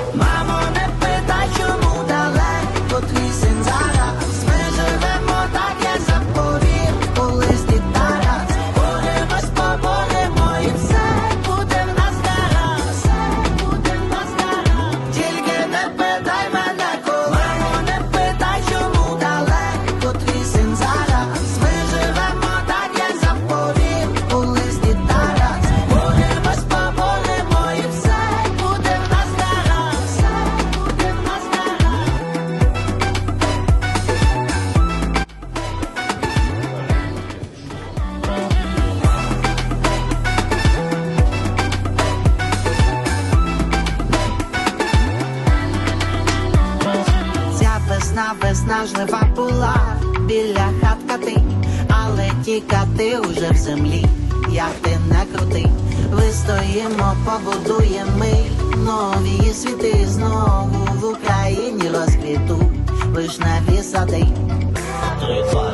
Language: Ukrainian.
My Весна, весна жнива була. Біля хатка ти, але тікати уже в землі, як ти не крути, вистоїмо, побудуємо ми нові світи. Знову в Україні розквіту, вишневі сади. Три, два,